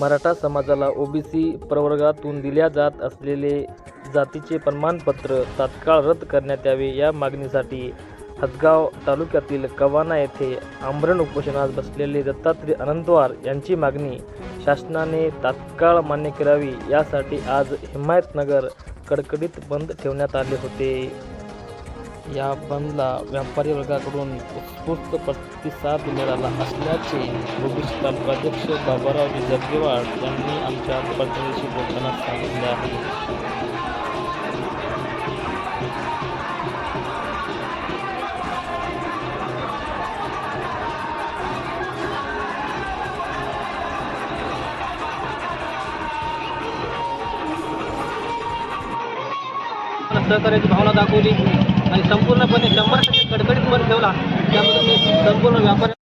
मराठा समाजाला ओबीसी प्रवर्गातून दिल्या जात असलेले जातीचे प्रमाणपत्र तात्काळ रद्द करण्यात यावे या मागणीसाठी हदगाव तालुक्यातील कवाना येथे आमरण उपोषणास बसलेले दत्तात्रय अनंतवार यांची मागणी शासनाने तात्काळ मान्य करावी यासाठी आज हिमायतनगर कडकडीत बंद ठेवण्यात आले होते. या बंदला व्यापारी वर्गाकडून उत्स्फूर्त प्रतिसाद मिळाला असल्याचे भविष्य तालुकाध्यक्ष बाबाराव जगेवाड यांनी आमच्या प्रतिनिधीशी बोलताना सांगितले आहे. सहकार्याची भावना दाखवली आणि संपूर्णपणे शंभर टक्के कडकडीत बंद ठेवला. त्यामध्ये मी संपूर्ण व्यापारी